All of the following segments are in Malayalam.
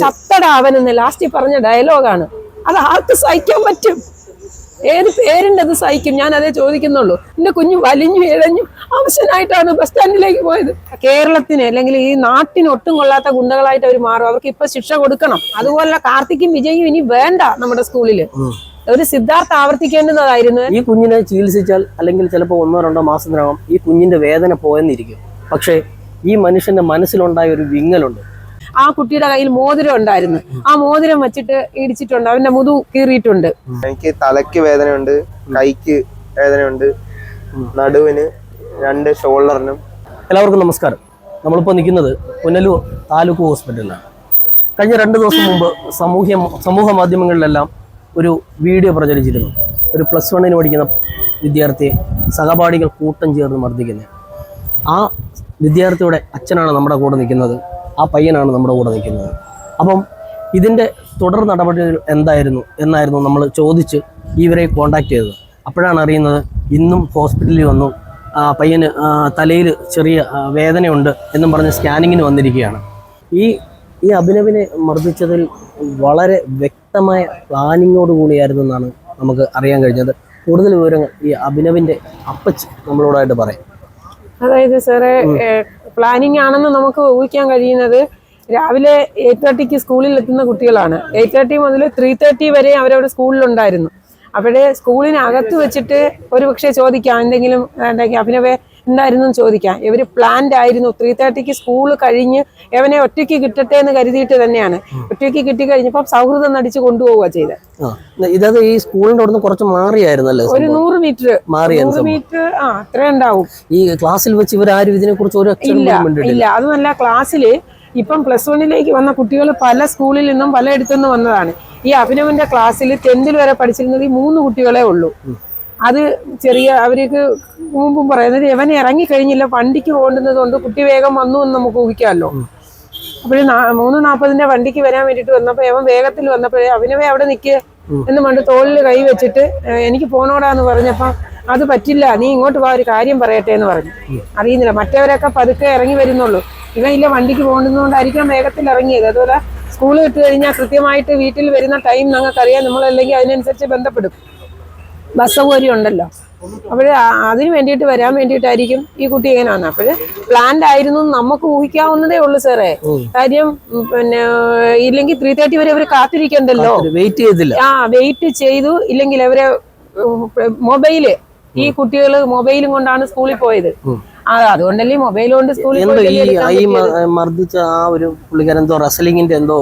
ചത്തടാ അവനെന്ന് ലാസ്റ്റ് പറഞ്ഞ ഡയലോഗാണ് അത് ആർക്ക് സഹിക്കാൻ പറ്റും? ഏത് പേരിന്റെ അത് സഹിക്കും? ഞാൻ അതേ ചോദിക്കുന്നുള്ളൂ. എന്റെ കുഞ്ഞു വലിഞ്ഞു ഇഴഞ്ഞു അവശനായിട്ടാണ് ബസ് സ്റ്റാൻഡിലേക്ക് പോയത്. കേരളത്തിന് അല്ലെങ്കിൽ ഈ നാട്ടിന് ഒട്ടും കൊള്ളാത്ത ഗുണ്ടകളായിട്ട് അവർ മാറും. അവർക്ക് ഇപ്പൊ ശിക്ഷ കൊടുക്കണം. അതുപോലെ കാർത്തിക്കും വിജയും ഇനി വേണ്ട നമ്മുടെ സ്കൂളിൽ ഒരു സിദ്ധാർത്ഥ ആവർത്തിക്കേണ്ടുന്നതായിരുന്നു. ഈ കുഞ്ഞിനെ ചികിത്സിച്ചാൽ അല്ലെങ്കിൽ ചിലപ്പോൾ ഒന്നോ രണ്ടോ മാസത്തിനകം ഈ കുഞ്ഞിന്റെ വേദന പോയെന്നിരിക്കും. പക്ഷേ ഈ മനുഷ്യന്റെ മനസ്സിലുണ്ടായ ഒരു വിങ്ങലുണ്ട്. ആ കുട്ടിയുടെ കയ്യിൽ മോതിരം ഉണ്ടായിരുന്നു. ആ മോതിരം വെച്ചിട്ട് ഇടിച്ചിട്ടുണ്ട്. അവന്റെ മുതു കീറിയിട്ടുണ്ട്. എനിക്ക് തലയ്ക്ക് വേദനയുണ്ട് കൈക്ക് വേദനയുണ്ട് നടുവിന് രണ്ട് ഷോൾഡറിനും. എല്ലാവർക്കും നമസ്കാരം. നമ്മളിപ്പോൾ നിൽക്കുന്നത് പുനലൂർ താലൂക്ക് ഹോസ്പിറ്റലിലാണ്. കഴിഞ്ഞ രണ്ട് ദിവസം മുമ്പ് സമൂഹ സമൂഹ മാധ്യമങ്ങളിലെല്ലാം ഒരു വീഡിയോ പ്രചരിച്ചിരുന്നു. ഒരു പ്ലസ് വണ്ണിന് പഠിക്കുന്ന വിദ്യാർത്ഥിയെ സഹപാഠികൾ കൂട്ടം ചേർന്ന് മർദ്ദിക്കുന്നത് ആ വിദ്യാർത്ഥിയുടെ അച്ഛനാണ് നമ്മുടെ കൂടെ നിൽക്കുന്നത്. ആ പയ്യനാണ് നമ്മുടെ കൂടെ നിൽക്കുന്നത്. അപ്പം ഇതിന്റെ തുടർ നടപടികൾ എന്തായിരുന്നു എന്നായിരുന്നു നമ്മൾ ചോദിച്ച് ഇവരെ കോണ്ടാക്ട് ചെയ്തത്. അപ്പോഴാണ് അറിയുന്നത് ഇന്നും ഹോസ്പിറ്റലിൽ വന്നു. ആ പയ്യന് തലയിൽ ചെറിയ വേദനയുണ്ട് എന്നും പറഞ്ഞ് സ്കാനിങ്ങിന് വന്നിരിക്കുകയാണ്. ഈ ഈ അഭിനവിനെ മർദ്ദിച്ചതിൽ വളരെ വ്യക്തമായ പ്ലാനിങ്ങോട് കൂടിയായിരുന്നു എന്നാണ് നമുക്ക് അറിയാൻ കഴിഞ്ഞത്. കൂടുതൽ വിവരങ്ങൾ ഈ അഭിനവിന്റെ അപ്പച്ച് നമ്മളോടായിട്ട് പറയാം. അതായത് സാറേ പ്ലാനിങ് ആണെന്ന് നമുക്ക് ഊഹിക്കാൻ കഴിയുന്നത് രാവിലെ എയ്റ്റ് തേർട്ടിക്ക് സ്കൂളിൽ എത്തുന്ന കുട്ടികളാണ്. എയ്റ്റ് തേർട്ടി മുതൽ ത്രീ തേർട്ടി വരെ അവരവിടെ സ്കൂളിലുണ്ടായിരുന്നു. അവിടെ സ്കൂളിനകത്ത് വെച്ചിട്ട് ഒരു പക്ഷേ ചോദിക്കാം എന്തെങ്കിലും എന്താ അഭിനവേ എന്തായിരുന്നു എന്ന് ചോദിക്കാം. ഇവർ പ്ലാൻഡ് ആയിരുന്നു. ത്രീ തേർട്ടിക്ക് സ്കൂൾ കഴിഞ്ഞ് എവനെ ഒറ്റയ്ക്ക് കിട്ടട്ടെ എന്ന് കരുതിയിട്ട് തന്നെയാണ്. ഒറ്റയ്ക്ക് കിട്ടിക്കഴിഞ്ഞപ്പോൾ സൗഹൃദം നടിച്ച് കൊണ്ടുപോവുക ചെയ്തത് ഇതത് ഈ സ്കൂളിന്റെ അവിടുന്ന് കുറച്ച് മാറിയായിരുന്നല്ലേ ഒരു? നൂറ് മീറ്റർ. മാറി നൂറ്. മീറ്റർ ആ അത്ര ഉണ്ടാവും. ഈ ക്ലാസ്സിൽ വെച്ച് ഇവരാരും ഇതിനെക്കുറിച്ച് ഒരു അക്ഷരം ഇല്ല ഇല്ല. അതുമല്ല ക്ലാസ്സിൽ ഇപ്പം പ്ലസ് വണ്ണിലേക്ക് വന്ന കുട്ടികൾ പല സ്കൂളിൽ നിന്നും പലയിടത്തു നിന്നും വന്നതാണ്. ഈ അഭിനവന്റെ ക്ലാസ്സിൽ ടെൻത്തിൽ വരെ പഠിച്ചിരുന്നത് ഈ മൂന്ന് കുട്ടികളെ ഉള്ളൂ. അത് ചെറിയ അവർക്ക് മുമ്പും പറയുന്നത് ഇവൻ ഇറങ്ങിക്കഴിഞ്ഞില്ല. വണ്ടിക്ക് പോകേണ്ടുന്നത് കൊണ്ട് കുട്ടി വേഗം വന്നു എന്ന് നമുക്ക് ഊഹിക്കാമല്ലോ. അപ്പോഴേ മൂന്ന് നാൽപ്പതിന്റെ വണ്ടിക്ക് വരാൻ വേണ്ടിട്ട് വന്നപ്പോ ഇവൻ വേഗത്തിൽ വന്നപ്പോഴേ അവനവേ അവിടെ നിൽക്കുക എന്ന് പണ്ട് തോളിൽ കൈ വെച്ചിട്ട് "ഏഹ്, എനിക്ക് പോണോടാന്ന് പറഞ്ഞപ്പോ അത് പറ്റില്ല. നീ ഇങ്ങോട്ട് വാ ഒരു കാര്യം പറയട്ടെ എന്ന് പറഞ്ഞു. അറിയുന്നില്ല. മറ്റവരൊക്കെ പതുക്കെ ഇറങ്ങി വരുന്നുള്ളൂ. ഇവൻ ഇല്ല വണ്ടിക്ക് പോകുന്നതുകൊണ്ടായിരിക്കാം വേഗത്തിൽ ഇറങ്ങിയത്. അതുപോലെ സ്കൂൾ വിട്ട് കഴിഞ്ഞാൽ കൃത്യമായിട്ട് വീട്ടിൽ വരുന്ന ടൈം ഞങ്ങൾക്കറിയാം. നമ്മളല്ലെങ്കിൽ അതിനനുസരിച്ച് ബന്ധപ്പെടും. ബസ് സൗകര്യം ഉണ്ടല്ലോ അപ്പോൾ അതിന് വേണ്ടിയിട്ട് വരാൻ വേണ്ടിയിട്ടായിരിക്കും ഈ കുട്ടി ഇങ്ങനെ വന്നത് അപ്പോൾ പ്ലാൻഡ് ആയിരുന്നു നമുക്ക് ഊഹിക്കാവുന്നതേ ഉള്ളൂ സാറേ കാര്യം പിന്നെ ഇല്ലെങ്കിൽ ത്രീ തേർട്ടി വരെ അവർ കാത്തിരിക്കണ്ടല്ലോ. വെയിറ്റ് ചെയ്തില്ല. ആ വെയിറ്റ് ചെയ്തു. ഇല്ലെങ്കിൽ അവരെ മൊബൈൽ ഈ കുട്ടികൾ മൊബൈലും കൊണ്ടാണ് സ്കൂളിൽ പോയത്. ആ അതുകൊണ്ടല്ലേ മൊബൈൽ കൊണ്ട് സ്കൂളിൽ മർദ്ദിച്ച ആ ഒരു പുള്ളിക്കാരൻ എന്തോ റെസ്ലിംഗിന്റെ എന്തോ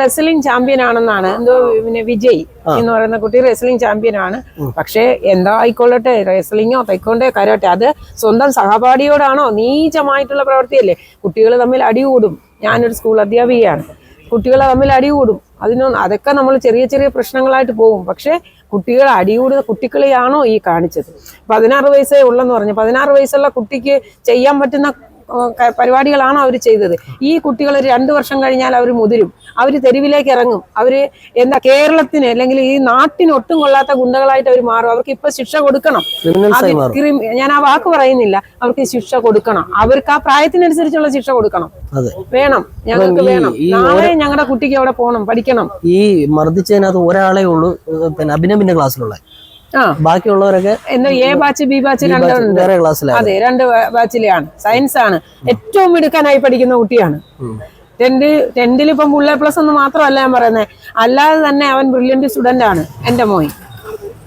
റെസ്ലിംഗ് ചാമ്പ്യൻ ആണെന്നാണ്. എന്തോ പിന്നെ വിജയ് എന്ന് പറയുന്ന കുട്ടി റെസ്ലിംഗ് ചാമ്പ്യൻ ആണ്. പക്ഷേ എന്താ ആയിക്കൊള്ളട്ടെ റെസ്ലിംഗോ തൈക്കോണ്ടോ കരോട്ടെ അത് സ്വന്തം സഹപാഠിയോടാണോ നീചമായിട്ടുള്ള പ്രവൃത്തിയല്ലേ? കുട്ടികൾ തമ്മിൽ അടി അടികൂടും ഞാനൊരു സ്കൂൾ അധ്യാപികയാണ്. കുട്ടികളെ തമ്മിൽ അടി കൂടും. അതിനൊന്നും അതൊക്കെ നമ്മൾ ചെറിയ ചെറിയ പ്രശ്നങ്ങളായിട്ട് പോകും. പക്ഷേ കുട്ടികൾ അടികൂടുന്ന കുട്ടികളെയാണോ ഈ കാണിച്ചത്? പതിനാറ് വയസ്സേ ഉള്ളെന്ന് പറഞ്ഞു. പതിനാറ് വയസ്സുള്ള കുട്ടിക്ക് ചെയ്യാൻ പറ്റുന്ന പരിപാടികളാണോ അവർ ചെയ്തത്? ഈ കുട്ടികൾ രണ്ടു വർഷം കഴിഞ്ഞാൽ അവർ മുതിരും. അവർ തെരുവിലേക്ക് ഇറങ്ങും. അവർ എന്താ കേരളത്തിന് അല്ലെങ്കിൽ ഈ നാട്ടിന് ഒട്ടും കൊള്ളാത്ത ഗുണ്ടകളായിട്ട് അവർ മാറും. അവർക്ക് ഇപ്പൊ ശിക്ഷ കൊടുക്കണം. ഞാൻ ആ വാക്ക് പറയുന്നില്ല. അവർക്ക് ശിക്ഷ കൊടുക്കണം. അവർക്ക് ആ പ്രായത്തിനനുസരിച്ചുള്ള ശിക്ഷ കൊടുക്കണം. വേണം. ഞങ്ങൾക്ക് വേണം. നാളെ ഞങ്ങളുടെ കുട്ടിക്ക് അവിടെ പോകണം പഠിക്കണം. ഈ മർദ്ദിച്ചതിനകത്ത് ഒരാളെ ഉള്ളൂ പിന്നെ അഭിനവിന്റെ ക്ലാസ്സിലുള്ള. ബാക്കിയുള്ളവരൊക്കെ എന്താ എ ബാച്ച് ബി ബാച്ച് രണ്ടുണ്ട് വേറെ ക്ലാസ്സിലാണ്. അതെ രണ്ട് ബാച്ചിലാണ് സയൻസ് ആണ്. ഏറ്റവും മിടുക്കനായി പഠിക്കുന്ന കുട്ടിയാണ്. ടെൻത് ടെൻത്തിൽ ഇപ്പം എ പ്ലസ് എന്ന് മാത്രമല്ല ഞാൻ പറയുന്നത് അല്ലാതെ തന്നെ അവൻ ബ്രില്യന്റ് സ്റ്റുഡന്റ് ആണ് എന്റെ മോൻ.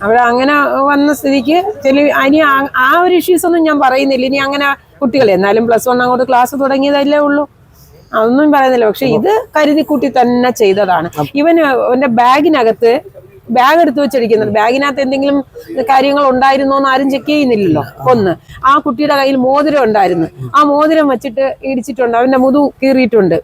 അവിടെ അങ്ങനെ വന്ന സ്ഥിതിക്ക് ചെലി ഇനി ആ- ആ ഒരു ഇഷ്യൂസ് ഒന്നും ഞാൻ പറയുന്നില്ല. ഇനി അങ്ങനെ കുട്ടികൾ എന്നാലും പ്ലസ് വൺ അങ്ങോട്ട് ക്ലാസ് തുടങ്ങിയതല്ലേ ഉള്ളൂ. അതൊന്നും പറയുന്നില്ല. പക്ഷെ ഇത് കരുതി കൂട്ടി തന്നെ ചെയ്തതാണ്. ഇവന് അവന്റെ ബാഗിനകത്ത് ബാഗ് എടുത്തു വെച്ചിരിക്കുന്നത്. ബാഗിനകത്ത് എന്തെങ്കിലും കാര്യങ്ങൾ ഉണ്ടായിരുന്നോ എന്ന് ആരും ചെക്ക് ചെയ്യുന്നില്ലല്ലോ. ഒന്ന് ആ കുട്ടിയുടെ കയ്യിൽ മോതിരം ഉണ്ടായിരുന്നു. ആ മോതിരം വെച്ചിട്ട് ഇടിച്ചിട്ടുണ്ട്. അവന്റെ മുതു കീറിയിട്ടുണ്ട്.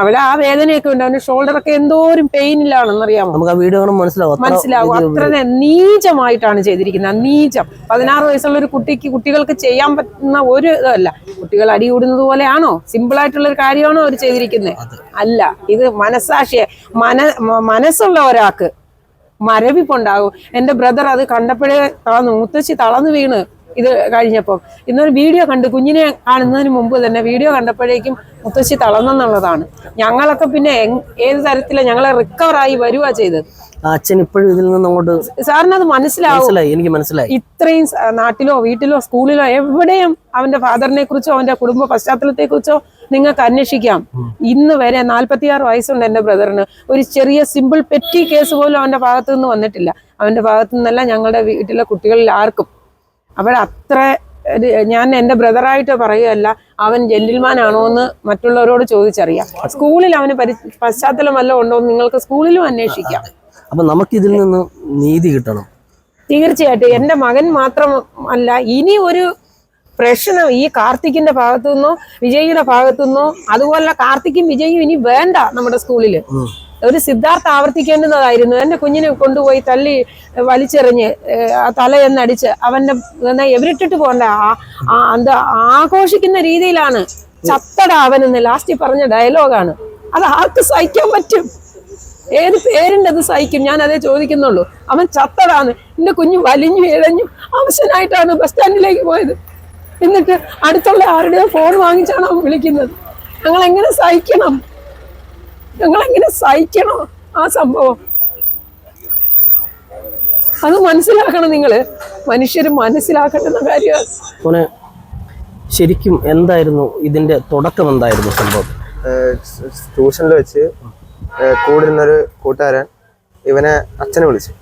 അവിടെ ആ വേദനയൊക്കെ ഉണ്ട്. അവന്റെ ഷോൾഡറൊക്കെ എന്തോരം പെയിനിലാണെന്നറിയാമോ നമുക്ക് ആ വീഡിയോ മനസ്സിലാവും. അത്ര മനസ്സിലാവും. അത്ര നീചമായിട്ടാണ് ചെയ്തിരിക്കുന്നത്. നീചം. പതിനാറ് വയസ്സുള്ള ഒരു കുട്ടിക്ക് കുട്ടികൾക്ക് ചെയ്യാൻ പറ്റുന്ന ഒരു ഇതല്ല. കുട്ടികൾ അടികൂടുന്നത് പോലെയാണോ? സിമ്പിൾ ആയിട്ടുള്ള ഒരു കാര്യമാണോ അവർ ചെയ്തിരിക്കുന്നത്? അല്ല. ഇത് മനസ്സാക്ഷിയെ മന മനസ്സുള്ള ഒരാൾക്ക് മരവിപ്പുണ്ടാകും എന്റെ ബ്രദർ അത് കണ്ടപ്പോഴേ തളർന്നു. മുത്തശ്ശി തളർന്നു വീണ് ഇത് കഴിഞ്ഞപ്പോൾ ഇന്നൊരു വീഡിയോ കണ്ട് കുഞ്ഞിനെ കാണുന്നതിന് മുമ്പ് തന്നെ വീഡിയോ കണ്ടപ്പോഴേക്കും മുത്തശ്ശി തളർന്നെന്നുള്ളതാണ്. ഞങ്ങളൊക്കെ പിന്നെ ഏത് തരത്തിലാണ് ഞങ്ങളെ റിക്കവറായി വരുവാ ചെയ്തത്. അച്ഛൻ ഇപ്പോഴും ഇതിൽ നിന്ന് അങ്ങോട്ട് സാറിന് അത് മനസ്സിലാവും. മനസ്സിലായി എനിക്ക് മനസ്സിലായി. ഇത്രയും നാട്ടിലോ വീട്ടിലോ സ്കൂളിലോ എവിടെയും അവന്റെ ഫാദറിനെ കുറിച്ചോ അവന്റെ കുടുംബ പശ്ചാത്തലത്തെ കുറിച്ചോ നിങ്ങൾക്ക് അന്വേഷിക്കാം. ഇന്ന് വരെ നാല്പത്തിയാറ് വയസ്സുണ്ട് എന്റെ ബ്രദറിന്. ഒരു ചെറിയ സിമ്പിൾ പെറ്റി കേസ് പോലും അവന്റെ ഭാഗത്തു നിന്ന് വന്നിട്ടില്ല. അവന്റെ ഭാഗത്തു നിന്നല്ല ഞങ്ങളുടെ വീട്ടിലെ കുട്ടികളിൽ ആർക്കും. അവരത്ര അത്ര ഞാൻ എന്റെ ബ്രദറായിട്ട് പറയുകയല്ല അവൻ ജെന്റിൽമാനാണോ എന്ന് മറ്റുള്ളവരോട് ചോദിച്ചറിയാം. സ്കൂളിൽ അവന് പരി പശ്ചാത്തലം വല്ല ഉണ്ടോ എന്ന് നിങ്ങൾക്ക് സ്കൂളിലും അന്വേഷിക്കാം. അപ്പൊ നമുക്ക് ഇതിൽ നിന്ന് നീതി കിട്ടണം. തീർച്ചയായിട്ടും. എന്റെ മകൻ മാത്രം അല്ല ഇനി ഒരു പ്രശ്നം ഈ കാർത്തിക്കിന്റെ ഭാഗത്തു നിന്നോ വിജയിയുടെ ഭാഗത്തു നിന്നോ അതുപോലെ കാർത്തിക്കും വിജയും ഇനി വേണ്ട നമ്മുടെ സ്കൂളിൽ ഒരു സിദ്ധാർത്ഥ ആവർത്തിക്കേണ്ടുന്നതായിരുന്നു. എന്റെ കുഞ്ഞിനെ കൊണ്ടുപോയി തല്ലി വലിച്ചെറിഞ്ഞ് തലയെന്നടിച്ച് അവന്റെ എവരിട്ടിട്ട് ആ എന്താ ആഘോഷിക്കുന്ന രീതിയിലാണ് ചത്തട അവനെന്ന് ലാസ്റ്റ് പറഞ്ഞ ഡയലോഗാണ്. അത് ആർക്ക് സഹിക്കാൻ പറ്റും? ഏത് പേരിന്റെ അത് സഹിക്കും? ഞാൻ അതേ ചോദിക്കുന്നുള്ളൂ. അവൻ ചത്തതാണ്. എന്റെ കുഞ്ഞു വലിഞ്ഞു ഇഴഞ്ഞു അവശനായിട്ടാണ് ബസ് സ്റ്റാൻഡിലേക്ക് പോയത്. എന്നിട്ട് അടുത്തുള്ള ആരുടെയോ ഫോൺ വാങ്ങിച്ചാണ് അവൻ വിളിക്കുന്നത്. ഞങ്ങൾ എങ്ങനെ സഹിക്കണം? ഞങ്ങൾ എങ്ങനെ സഹിക്കണോ ആ സംഭവം? അത് മനസ്സിലാക്കണം നിങ്ങൾ മനുഷ്യർ മനസ്സിലാക്കേണ്ടുന്ന കാര്യമാണ്. ശരിക്കും എന്തായിരുന്നു ഇതിന്റെ തുടക്കം എന്തായിരുന്നു സംഭവം? ട്യൂഷനിൽ വെച്ച് ഏഹ് കൂടെ കൂട്ടുകാരൻ ഇവനെ അച്ഛനെ വിളിച്ചു.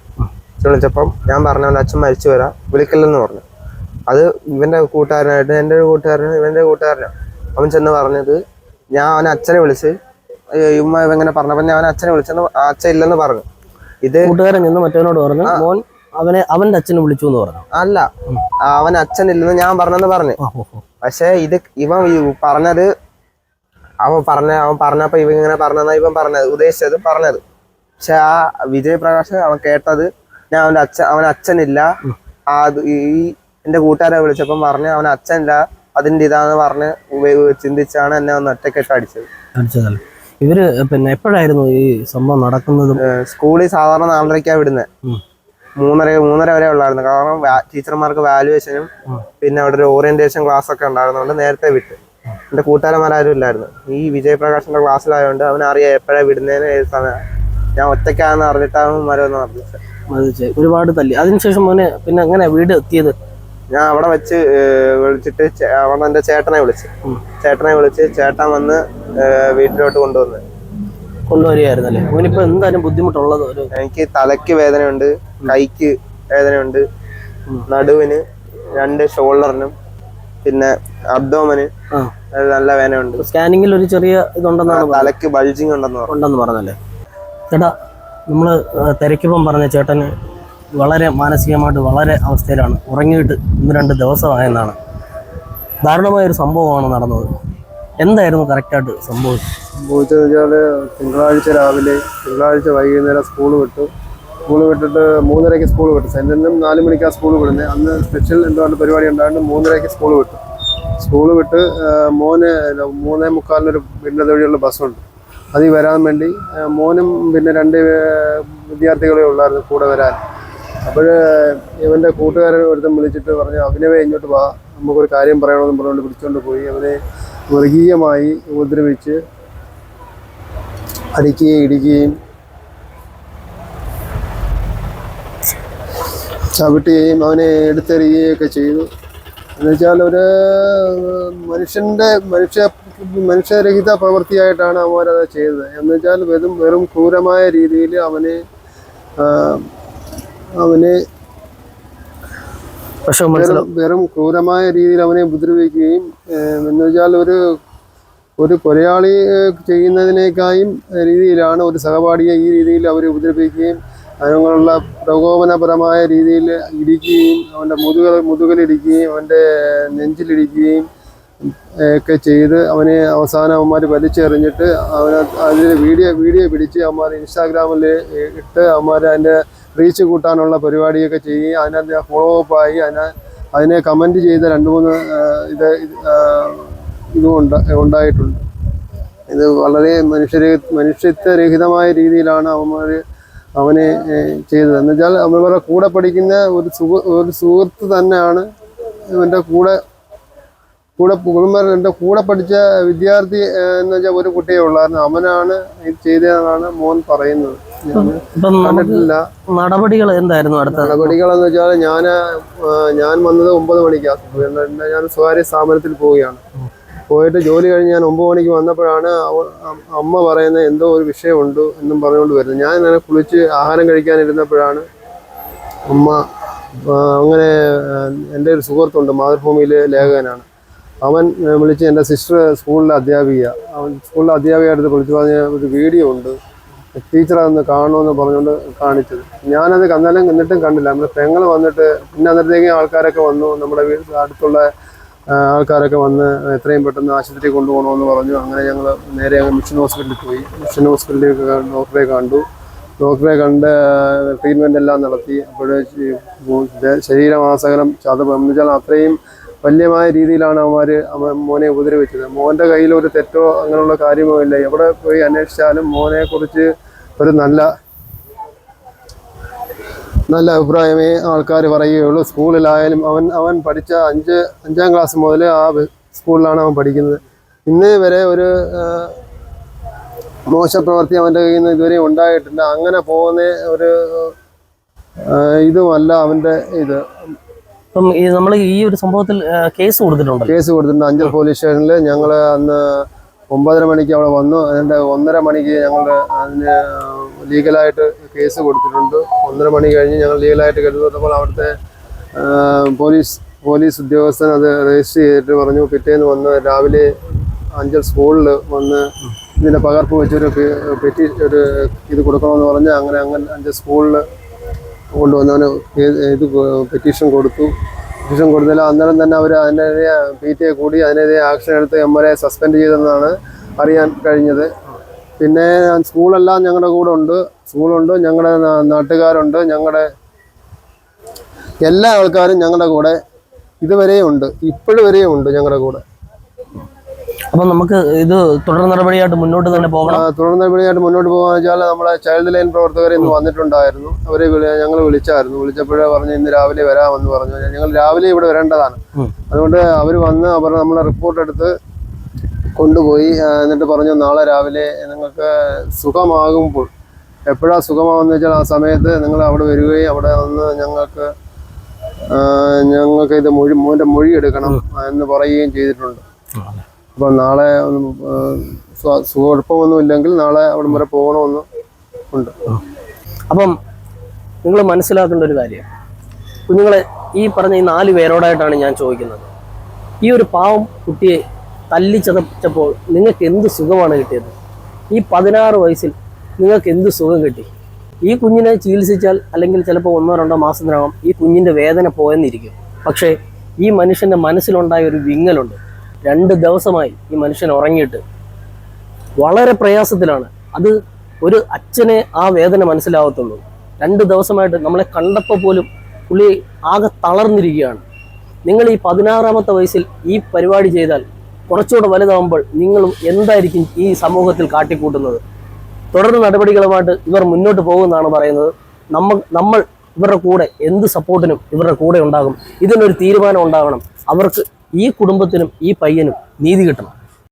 അച്ഛനെ വിളിച്ചപ്പം ഞാൻ പറഞ്ഞു അവന്റെ അച്ഛൻ മരിച്ചു വരാം വിളിക്കില്ലെന്ന് പറഞ്ഞു. അത് ഇവന്റെ കൂട്ടുകാരനായിട്ട് എന്റെ ഒരു കൂട്ടുകാരനും ഇവന്റെ കൂട്ടുകാരനാണ് അവൻ ചെന്ന് പറഞ്ഞത് ഞാൻ അവനെ അച്ഛനെ വിളിച്ച് ഇമ്മ ഉമ്മ ഇവങ്ങനെ പറഞ്ഞപ്പോൾ ഞാൻ അവനെ അച്ഛനെ വിളിച്ചെന്ന് അച്ഛൻ ഇല്ലെന്ന് പറഞ്ഞു. ഇത് കൂട്ടുകാരൻ ചെന്ന് മറ്റവനോട് പറഞ്ഞു മോൻ അവനെ അവന്റെ അച്ഛനെ വിളിച്ചു എന്ന് പറഞ്ഞു. അല്ല അവൻ അച്ഛൻ ഇല്ലെന്ന് ഞാൻ പറഞ്ഞെന്ന് പറഞ്ഞു. പക്ഷെ ഇത് ഇവൻ പറഞ്ഞത് അവൻ പറഞ്ഞ അവൻ പറഞ്ഞപ്പോ ഇവൻ ഇങ്ങനെ പറഞ്ഞതാ ഇവൻ പറഞ്ഞത് ഉദ്ദേശിച്ചത് പറഞ്ഞത്. പക്ഷെ ആ വിജയ് പ്രകാശ് അവൻ കേട്ടത് ഞാൻ അവന്റെ അച്ഛൻ അവൻ അച്ഛനില്ല. ആ ഈ എന്റെ കൂട്ടുകാരെ വിളിച്ചപ്പം പറഞ്ഞ് അവൻ അച്ഛനില്ല അതിന്റെ ഇതാന്ന് പറഞ്ഞ് ചിന്തിച്ചാണ് എന്നെ ഒന്ന് ഒറ്റക്കെട്ട് അടിച്ചത്. അടിച്ചതല്ലേ. ഇവർ പിന്നെ എപ്പോഴായിരുന്നു ഈ സംഭവം നടക്കുന്നത്? സ്കൂളിൽ സാധാരണ നാലരയ്ക്കാ വിടുന്നത്. മൂന്നര മൂന്നര വരെ ഉള്ളായിരുന്നു. കാരണം ടീച്ചർമാർക്ക് വാലുവേഷനും പിന്നെ അവിടെ ഒരു ഓറിയന്റേഷൻ ക്ലാസ് ഒക്കെ ഉണ്ടായിരുന്നതുകൊണ്ട് നേരത്തെ വിട്ട്. എന്റെ കൂട്ടുകാരന്മാരും ഇല്ലായിരുന്നു. ഈ വിജയപ്രകാശിന്റെ ക്ലാസ്സിലായതുകൊണ്ട് അവൻ അറിയാം എപ്പോഴാണ് വിടുന്നതിന് ഏത് സമയം. ഞാൻ ഒറ്റയ്ക്കാന്ന് അറിഞ്ഞിട്ടാണ് മരമെന്ന് പറഞ്ഞത്. ഒരുപാട് തല്ലി. അതിനുശേഷം മോനെ പിന്നെ അങ്ങനെ വീട് എത്തിയത്? ഞാൻ അവിടെ വെച്ച് വിളിച്ചിട്ട് അവൻ എന്റെ ചേട്ടനെ വിളിച്ച്. ചേട്ടനെ വിളിച്ച് ചേട്ടൻ വന്ന് വീട്ടിലോട്ട് കൊണ്ടുവന്ന്. കൊണ്ടുവരികയായിരുന്നല്ലേ? അവനിപ്പോ എന്തായാലും ബുദ്ധിമുട്ടുള്ളത് ഒരു എനിക്ക് തലയ്ക്ക് വേദനയുണ്ട് കൈക്ക് വേദനയുണ്ട് നടുവിന് രണ്ട് ഷോൾഡറിനും പിന്നെ അബ്ഡോമന് ആ നല്ല വേനയുണ്ട്. സ്കാനിങ്ങിൽ ഒരു ചെറിയ ഇതുണ്ടെന്നാണ് തലക്ക് ബൾജിങ് ഉണ്ടെന്ന് ഉണ്ടെന്ന് പറഞ്ഞല്ലേ ചേട്ടാ നമ്മൾ തിരക്കിപ്പം പറഞ്ഞ ചേട്ടന് വളരെ മാനസികമായിട്ട് വളരെ അവസ്ഥയിലാണ്. ഉറങ്ങിയിട്ട് ഇന്ന് രണ്ട് ദിവസമായെന്നാണ്. ദാരുണമായൊരു സംഭവമാണ് നടന്നത്. എന്തായിരുന്നു കറക്റ്റായിട്ട് സംഭവിച്ചത്? സംഭവിച്ചതെന്ന് വെച്ചാൽ തിങ്കളാഴ്ച രാവിലെ തിങ്കളാഴ്ച വൈകുന്നേരം സ്കൂൾ വിട്ടു. സ്കൂൾ വിട്ടിട്ട് മൂന്നരയ്ക്ക് സ്കൂൾ വിട്ടു. സെന്റിനും നാല് മണിക്കാണ് സ്കൂൾ വിടുന്നത്. അന്ന് സ്പെഷ്യൽ എന്തോ പരിപാടി ഉണ്ടായിരുന്നു മൂന്നരയ്ക്ക് സ്കൂൾ വിട്ടു. സ്കൂൾ വിട്ട് മോന് മൂന്നേ മുക്കാലിനൊരു ഭിന്നത വഴിയുള്ള ബസ്സുണ്ട്. അതിൽ വരാൻ വേണ്ടി മോനും പിന്നെ രണ്ട് വിദ്യാർത്ഥികളെ ഉള്ളായിരുന്നു കൂടെ വരാൻ. അപ്പോൾ ഇവന്റെ കൂട്ടുകാരൻ ഒരുത്തും വിളിച്ചിട്ട് പറഞ്ഞു അഭിനവേ ഇങ്ങോട്ട് വാ. നമുക്കൊരു കാര്യം പറയണമെന്ന് പറഞ്ഞുകൊണ്ട് പിടിച്ചുകൊണ്ട് പോയി. അവനെ മൃഗീയമായി ഉപദ്രവിച്ച് അടിക്കുകയും ഇടിക്കുകയും ചവിട്ടുകയും അവനെ എടുത്തെറിയുകയൊക്കെ ചെയ്തു. എന്നുവെച്ചാൽ ഒരു മനുഷ്യന്റെ മനുഷ്യ മനുഷ്യരഹിത പ്രവൃത്തിയായിട്ടാണ് അവരത് ചെയ്തത്. എന്നുവെച്ചാൽ വെറും വെറും ക്രൂരമായ രീതിയിൽ അവനെ അവന് വെറും ക്രൂരമായ രീതിയിൽ അവനെ ഉപദ്രവിക്കുകയും എന്നുവെച്ചാൽ എന്ന് വെച്ചാൽ ഒരു ഒരു കൊലയാളി ചെയ്യുന്നതിനേക്കായും രീതിയിലാണ് ഒരു സഹപാഠിയെ ഈ രീതിയിൽ അവരെ ഉപദ്രവിക്കുകയും അതിനുള്ള പ്രകോപനപരമായ രീതിയിൽ ഇടിക്കുകയും അവന്റെ മുതുക മുതുകലിടിക്കുകയും അവന്റെ നെഞ്ചിലിടിക്കുകയും ഒക്കെ ചെയ്ത് അവനെ അവസാനം അവന്മാർ വലിച്ചെറിഞ്ഞിട്ട് അവനെ അതിൽ വീഡിയോ വീഡിയോ പിടിച്ച് അവന്മാർ ഇൻസ്റ്റാഗ്രാമിൽ ഇട്ട് അവന്മാർ അതിന്റെ റീച്ച് കൂട്ടാനുള്ള പരിപാടിയൊക്കെ ചെയ്യുകയും അതിനകത്ത് ഫോളോ അപ്പ് ആയി. അതിനെ അതിനെ കമന്റ് ചെയ്ത രണ്ട് മൂന്ന് ഇത് ഇത്, ഉണ്ട ഉണ്ടായിട്ടുണ്ട്. ഇത് വളരെ മനുഷ്യരെ മനുഷ്യത്വരഹിതമായ രീതിയിലാണ് അവന്മാർ അവനെ ചെയ്തത്. എന്നുവെച്ചാൽ അവരുടെ കൂടെ പഠിക്കുന്ന ഒരു സുഹൃ ഒരു സുഹൃത്ത് തന്നെയാണ് എന്റെ കൂടെ കൂടെ കുടുംബം എന്റെ കൂടെ പഠിച്ച വിദ്യാർത്ഥി എന്ന് വെച്ചാൽ ഒരു കുട്ടിയെ ഉള്ളായിരുന്നു അവനാണ് ഇത് ചെയ്തതെന്നാണ് മോൻ പറയുന്നത്. കണ്ടിട്ടില്ല. നടപടികൾ എന്തായിരുന്നു അടുത്ത നടപടികളെന്ന് വെച്ചാൽ ഞാൻ ഞാൻ വന്നത് ഒമ്പത് മണിക്കാണ് ഞാൻ സ്വകാര്യ സ്ഥാപനത്തിൽ പോവുകയാണ്. പോയിട്ട് ജോലി കഴിഞ്ഞ് ഞാൻ ഒമ്പത് മണിക്ക് വന്നപ്പോഴാണ് അമ്മ പറയുന്നത് എന്തോ ഒരു വിഷയമുണ്ട് എന്നും പറഞ്ഞുകൊണ്ട് വരുന്നത്. ഞാൻ ഇങ്ങനെ കുളിച്ച് ആഹാരം കഴിക്കാനിരുന്നപ്പോഴാണ് അമ്മ അങ്ങനെ എന്റെ ഒരു സുഹൃത്തുണ്ട് മാതൃഭൂമിയിലെ ലേഖകനാണ്. അവൻ വിളിച്ച് എന്റെ സിസ്റ്റർ സ്കൂളിലെ അധ്യാപിക. അവൻ സ്കൂളിലെ അധ്യാപികയായിട്ട് വിളിച്ച് പറഞ്ഞ ഒരു വീഡിയോ ഉണ്ട്. ടീച്ചർ അതൊന്ന് കാണുമെന്ന് പറഞ്ഞുകൊണ്ട് കാണിച്ചത്. ഞാനത് കന്നാലും എന്നിട്ടും കണ്ടില്ല. നമ്മുടെ പെങ്ങൾ വന്നിട്ട് പിന്നെ അന്നേരത്തേക്കും ആൾക്കാരൊക്കെ വന്നു. നമ്മുടെ അടുത്തുള്ള ആൾക്കാരൊക്കെ വന്ന് എത്രയും പെട്ടെന്ന് ആശുപത്രി കൊണ്ടുപോകണമെന്ന് പറഞ്ഞു. അങ്ങനെ ഞങ്ങൾ നേരെ അങ്ങ് മിഷൻ ഹോസ്പിറ്റലിൽ പോയി. മിഷൻ ഹോസ്പിറ്റലിൽ ഡോക്ടറെ കണ്ടു. ഡോക്ടറെ കണ്ട് ട്രീറ്റ്മെന്റ് എല്ലാം നടത്തി. അപ്പോൾ ശരീരമാസകലം ചതവ് എന്ന് വെച്ചാൽ അത്രയും വല്യമായ രീതിയിലാണ് അവന്മാർ മോനെ ഉപദ്രവിച്ചത്. മോന്റെ കയ്യിൽ ഒരു തെറ്റോ അങ്ങനെയുള്ള കാര്യമോ ഇല്ല. എവിടെ പോയി അന്വേഷിച്ചാലും മോനെക്കുറിച്ച് ഒരു നല്ല നല്ല അഭിപ്രായമേ ആൾക്കാർ പറയുകയുള്ളൂ. സ്കൂളിലായാലും അവൻ അവൻ പഠിച്ച അഞ്ച് അഞ്ചാം ക്ലാസ് മുതൽ ആ സ്കൂളിലാണ് അവൻ പഠിക്കുന്നത്. ഇന്ന് വരെ ഒരു മോശപ്രവർത്തി അവന്റെ കയ്യിൽ നിന്ന് ഇതുവരെ ഉണ്ടായിട്ടില്ല. അങ്ങനെ പോകുന്ന ഒരു ഇതുമല്ല അവന്റെ ഇത്. ഇപ്പം നമ്മൾ ഈ ഒരു സംഭവത്തിൽ കേസ് കൊടുത്തിട്ടുണ്ട് കേസ് കൊടുത്തിട്ടുണ്ട്. അഞ്ചൽ പോലീസ് സ്റ്റേഷനിൽ ഞങ്ങൾ അന്ന് ഒമ്പതര മണിക്ക് അവിടെ വന്നു. അതിന്റെ ഒന്നര മണിക്ക് ഞങ്ങൾ അതിന് ലീഗലായിട്ട് കേസ് കൊടുത്തിട്ടുണ്ട്. ഒന്നര മണി കഴിഞ്ഞ് ഞങ്ങൾ ലീഗലായിട്ട് കരുതപ്പോൾ അവിടുത്തെ പോലീസ് പോലീസ് ഉദ്യോഗസ്ഥൻ അത് രജിസ്റ്റർ ചെയ്തിട്ട് പറഞ്ഞു പിറ്റേന്ന് വന്ന് രാവിലെ അഞ്ചൽ സ്കൂളിൽ വന്ന് ഇതിന്റെ പകർപ്പ് വെച്ചൊരു പെറ്റി ഒരു ഇത് കൊടുക്കണമെന്ന് പറഞ്ഞ് അങ്ങനെ അങ്ങനെ അഞ്ചൽ സ്കൂളിൽ കൊണ്ടുവന്നവന് ഇത് പെറ്റീഷൻ കൊടുത്തു. പെറ്റീഷൻ കൊടുത്തില്ല. അന്നേരം തന്നെ അവർ അതിനെതിരെ പി ടി എ കൂടി അതിനെതിരെ ആക്ഷൻ എടുത്ത് എം എൽ എ സസ്പെൻഡ് ചെയ്തെന്നാണ് അറിയാൻ കഴിഞ്ഞത്. പിന്നെ സ്കൂളെല്ലാം ഞങ്ങളുടെ കൂടെ ഉണ്ട്. സ്കൂളുണ്ട് ഞങ്ങളുടെ നാട്ടുകാരുണ്ട് ഞങ്ങളുടെ എല്ലാ ആൾക്കാരും ഞങ്ങളുടെ കൂടെ ഇതുവരെയും ഉണ്ട്. ഇപ്പോഴും വരെയും ഉണ്ട് ഞങ്ങളുടെ കൂടെ. അപ്പം നമുക്ക് ഇത് തുടർ നടപടിയായിട്ട് മുന്നോട്ട് തന്നെ പോകണം. തുടർ നടപടിയായിട്ട് മുന്നോട്ട് പോകാന്ന് വെച്ചാൽ നമ്മളെ ചൈൽഡ് ലൈൻ പ്രവർത്തകർ ഇന്ന് വന്നിട്ടുണ്ടായിരുന്നു. അവരെ ഞങ്ങൾ വിളിച്ചായിരുന്നു. വിളിച്ചപ്പോഴേ പറഞ്ഞു ഇന്ന് രാവിലെ വരാമെന്ന് പറഞ്ഞു. ഞങ്ങൾ രാവിലെ ഇവിടെ വരേണ്ടതാണ്. അതുകൊണ്ട് അവർ വന്ന് അവർ നമ്മളെ റിപ്പോർട്ട് എടുത്ത് കൊണ്ടുപോയി എന്നിട്ട് പറഞ്ഞു നാളെ രാവിലെ നിങ്ങൾക്ക് സുഖമാകുമ്പോൾ എപ്പോഴാണ് സുഖമാകുമെന്ന് വെച്ചാൽ ആ സമയത്ത് നിങ്ങൾ അവിടെ വരികയും അവിടെ വന്ന് ഞങ്ങൾക്ക് ഞങ്ങൾക്ക് ഇത് മൊഴി മോന്റെ മൊഴി എടുക്കണം എന്ന് പറയുകയും ചെയ്തിട്ടുണ്ട്. അപ്പം നാളെ സുഖമൊന്നുമില്ലെങ്കിൽ നാളെ അവിടം വരെ പോകണമെന്ന് ഉണ്ട്. അപ്പം നിങ്ങൾ മനസ്സിലാക്കേണ്ട ഒരു കാര്യം. കുഞ്ഞുങ്ങളെ ഈ പറഞ്ഞ ഈ നാല് പേരോടായിട്ടാണ് ഞാൻ ചോദിക്കുന്നത്. ഈ ഒരു പാവം കുട്ടിയെ തല്ലിച്ചതച്ചപ്പോൾ നിങ്ങൾക്ക് എന്ത് സുഖമാണ് കിട്ടിയത്? ഈ പതിനാറ് വയസ്സിൽ നിങ്ങൾക്ക് എന്ത് സുഖം കിട്ടി? ഈ കുഞ്ഞിനെ ചികിത്സിച്ചാൽ അല്ലെങ്കിൽ ചിലപ്പോൾ ഒന്നോ രണ്ടോ മാസത്തിനകം ഈ കുഞ്ഞിന്റെ വേദന പോയെന്നിരിക്കും. പക്ഷേ ഈ മനുഷ്യന്റെ മനസ്സിലുണ്ടായ ഒരു വിങ്ങലുണ്ട്. രണ്ട് ദിവസമായി ഈ മനുഷ്യൻ ഉറങ്ങിയിട്ട് വളരെ പ്രയാസത്തിലാണ്. അത് ഒരു അച്ഛനെ ആ വേദന മനസ്സിലാവത്തുള്ളൂ. രണ്ട് ദിവസമായിട്ട് നമ്മളെ കണ്ടപ്പോൾ പോലും പുള്ളി ആകെ തളർന്നിരിക്കുകയാണ്. നിങ്ങൾ ഈ പതിനാറാമത്തെ വയസ്സിൽ ഈ പരിപാടി ചെയ്താൽ കുറച്ചുകൂടെ വലുതാവുമ്പോൾ നിങ്ങളും എന്തായിരിക്കും ഈ സമൂഹത്തിൽ കാട്ടിക്കൂട്ടുന്നത്? തുടർ നടപടികളുമായിട്ട് ഇവർ മുന്നോട്ട് പോകുമെന്നാണ് പറയുന്നത്. നമ്മൾ നമ്മൾ ഇവരുടെ കൂടെ എന്ത് സപ്പോർട്ടിനും ഇവരുടെ കൂടെ ഉണ്ടാകും. ഇതിനൊരു തീരുമാനം ഉണ്ടാകണം. അവർക്ക് ഈ കുടുംബത്തിനും ഈ പയ്യനും നീതി കിട്ടണം.